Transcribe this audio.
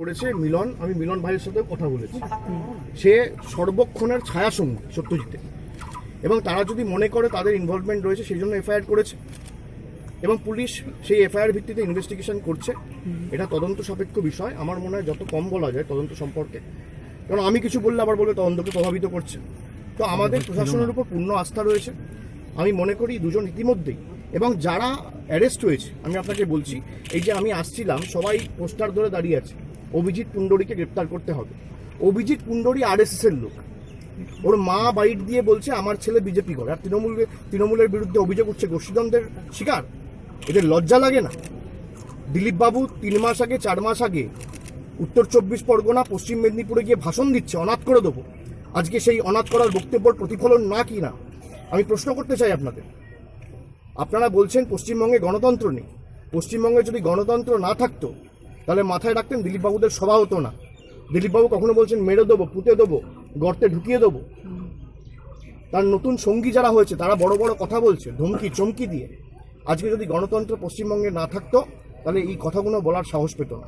করেছে মিলন, আমি মিলন ভাইয়ের সাথে কথা বলেছি। সে সর্বক্ষণের ছায়া সঙ্গী সত্যজিতে এবং তারা যদি মনে করে তাদের ইনভলভমেন্ট রয়েছে, সেই জন্য এফআইআর করেছে। এবং পুলিশ সেই এফআইআর ভিত্তিতে ইনভেস্টিগেশন করছে। এটা তদন্ত সাপেক্ষ বিষয়। আমার মনে হয় যত কম বলা যায় তদন্ত সম্পর্কে। কারণ আমি কিছু বললে আবার বলবে তদন্তকে প্রভাবিত করছে। তো আমাদের প্রশাসনের উপর পূর্ণ আস্থা রয়েছে। আমি মনে করি দুজন ইতিমধ্যেই। এবং যারা অ্যারেস্ট হয়েছে, আমি আপনাকে বলছি, এই যে আমি আসছিলাম, সবাই পোস্টার ধরে দাঁড়িয়ে আছে। অভিজিৎ পুণ্ডরীকে গ্রেপ্তার করতে হবে। অভিজিৎ পুণ্ডরী আরএসএস এর লোক। ওর মা বাইট দিয়ে বলছে, আমার ছেলে বিজেপি করে। আর তৃণমূল তৃণমূলের বিরুদ্ধে অভিযোগ উঠছে গোষ্ঠীদ্বন্দ্বের শিকার। এদের লজ্জা লাগে না। দিলীপ বাবু তিন মাস আগে, চার মাস আগে উত্তর চব্বিশ পরগনা, পশ্চিম মেদিনীপুরে গিয়ে ভাষণ দিচ্ছে, অনাথ করে দেবো। আজকে সেই অনাথ করার বক্তব্যের প্রতিফলন না কি না? আমি প্রশ্ন করতে চাই আপনাদের। আপনারা বলছেন পশ্চিমবঙ্গে গণতন্ত্র নেই। পশ্চিমবঙ্গে যদি গণতন্ত্র না থাকতো তাহলে মাথায় রাখতেন দিলীপবাবুদের সভা হতো না। দিলীপবাবু কখনো বলছেন, মেরে দেবো, পুঁতে দেবো, গর্তে ঢুকিয়ে দেবো। তার নতুন সঙ্গী যারা হয়েছে, তারা বড় বড় কথা বলছে, ধমকি, চমকি দিয়ে। আজকে যদি গণতন্ত্র পশ্চিমবঙ্গে না থাকতো, তাহলে এই কথাগুলো বলার সাহস পেত না।